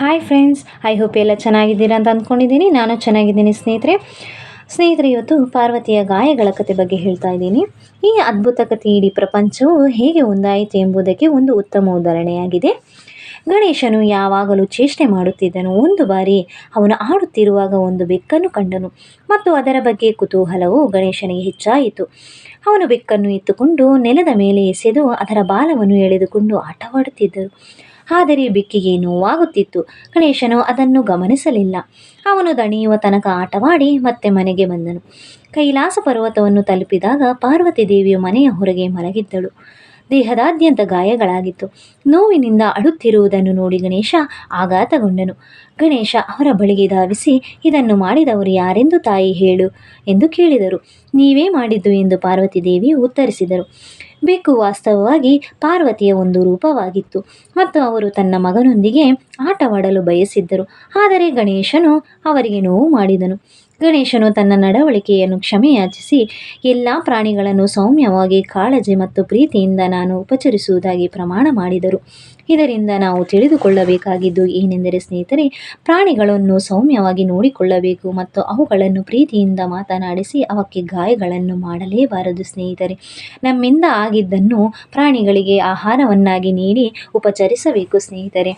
Hi friends I hope ಎಲ್ಲ ಚೆನ್ನಾಗಿದ್ದೀರಾ ಅಂತ ಅಂದ್ಕೊಂಡಿದ್ದೀನಿ. ನಾನು ಚೆನ್ನಾಗಿದ್ದೀನಿ ಸ್ನೇಹಿತರೆ. ಸ್ನೇಹಿತರೆ, ಇವತ್ತು ಪಾರ್ವತಿಯ ಗಾಯಗಳ ಕತೆ ಬಗ್ಗೆ ಹೇಳ್ತಾ ಇದ್ದೀನಿ. ಈ ಅದ್ಭುತ ಕಥೆ ಇಡೀ ಪ್ರಪಂಚವು ಹೇಗೆ ಒಂದಾಯಿತು ಎಂಬುದಕ್ಕೆ ಒಂದು ಉತ್ತಮ ಉದಾಹರಣೆಯಾಗಿದೆ. ಗಣೇಶನು ಯಾವಾಗಲೂ ಚೇಷ್ಟೆ ಮಾಡುತ್ತಿದ್ದನು. ಒಂದು ಬಾರಿ ಅವನು ಆಡುತ್ತಿರುವಾಗ ಒಂದು ಬೆಕ್ಕನ್ನು ಕಂಡನು. ಮತ್ತು ಅದರ ಬಗ್ಗೆ ಕುತೂಹಲವು ಗಣೇಶನಿಗೆ ಹೆಚ್ಚಾಯಿತು. ಅವನು ಬೆಕ್ಕನ್ನು ಎತ್ತುಕೊಂಡು ನೆಲದ ಮೇಲೆ ಎಸೆದು ಅದರ ಬಾಲವನ್ನು ಎಳೆದುಕೊಂಡು ಆಟವಾಡುತ್ತಿದ್ದರು. ಆದರೆ ಬೆಕ್ಕಿಗೆ ನೋವಾಗುತ್ತಿತ್ತು. ಗಣೇಶನು ಅದನ್ನು ಗಮನಿಸಲಿಲ್ಲ. ಅವನು ದಣಿಯುವ ತನಕ ಆಟವಾಡಿ ಮತ್ತೆ ಮನೆಗೆ ಬಂದನು. ಕೈಲಾಸ ಪರ್ವತವನ್ನು ತಲುಪಿದಾಗ ಪಾರ್ವತಿ ದೇವಿಯು ಮನೆಯ ಹೊರಗೆ ಮಲಗಿದ್ದಳು. ದೇಹದಾದ್ಯಂತ ಗಾಯಗಳಾಗಿತ್ತು. ನೋವಿನಿಂದ ಅಳುತ್ತಿರುವುದನ್ನು ನೋಡಿ ಗಣೇಶ ಆಘಾತಗೊಂಡನು. ಗಣೇಶ ಅವರ ಬಳಿಗೆ ಧಾವಿಸಿ, ಇದನ್ನು ಮಾಡಿದವರು ಯಾರೆಂದು ತಾಯಿ ಹೇಳು ಎಂದು ಕೇಳಿದರು. ನೀವೇ ಮಾಡಿದ್ದು ಎಂದು ಪಾರ್ವತಿ ದೇವಿ ಉತ್ತರಿಸಿದರು. ಬೆಕ್ಕು ವಾಸ್ತವವಾಗಿ ಪಾರ್ವತಿಯ ಒಂದು ರೂಪವಾಗಿತ್ತು ಮತ್ತು ಅವರು ತನ್ನ ಮಗನೊಂದಿಗೆ ಆಟವಾಡಲು ಬಯಸಿದ್ದರು. ಆದರೆ ಗಣೇಶನು ಅವರಿಗೆ ನೋವು ಮಾಡಿದನು. ಗಣೇಶನು ತನ್ನ ನಡವಳಿಕೆಯನ್ನು ಕ್ಷಮೆಯಾಚಿಸಿ, ಎಲ್ಲ ಪ್ರಾಣಿಗಳನ್ನು ಸೌಮ್ಯವಾಗಿ ಕಾಳಜಿ ಮತ್ತು ಪ್ರೀತಿಯಿಂದ ನಾನು ಉಪಚರಿಸುವುದಾಗಿ ಪ್ರಮಾಣ ಮಾಡಿದರು. ಇದರಿಂದ ನಾವು ತಿಳಿದುಕೊಳ್ಳಬೇಕಾಗಿದ್ದು ಏನೆಂದರೆ ಸ್ನೇಹಿತರೆ ಪ್ರಾಣಿಗಳನ್ನು ಸೌಮ್ಯವಾಗಿ ನೋಡಿಕೊಳ್ಳಬೇಕು ಮತ್ತು ಅವುಗಳನ್ನು ಪ್ರೀತಿಯಿಂದ ಮಾತನಾಡಿಸಿ ಅವಕ್ಕೆ ಗಾಯಗಳನ್ನು ಮಾಡಲೇಬಾರದು ಸ್ನೇಹಿತರೆ. ನಮ್ಮಿಂದ ಆಗಿದ್ದನ್ನು ಪ್ರಾಣಿಗಳಿಗೆ ಆಹಾರವನ್ನಾಗಿ ನೀಡಿ ಉಪಚರಿಸಬೇಕು ಸ್ನೇಹಿತರೆ.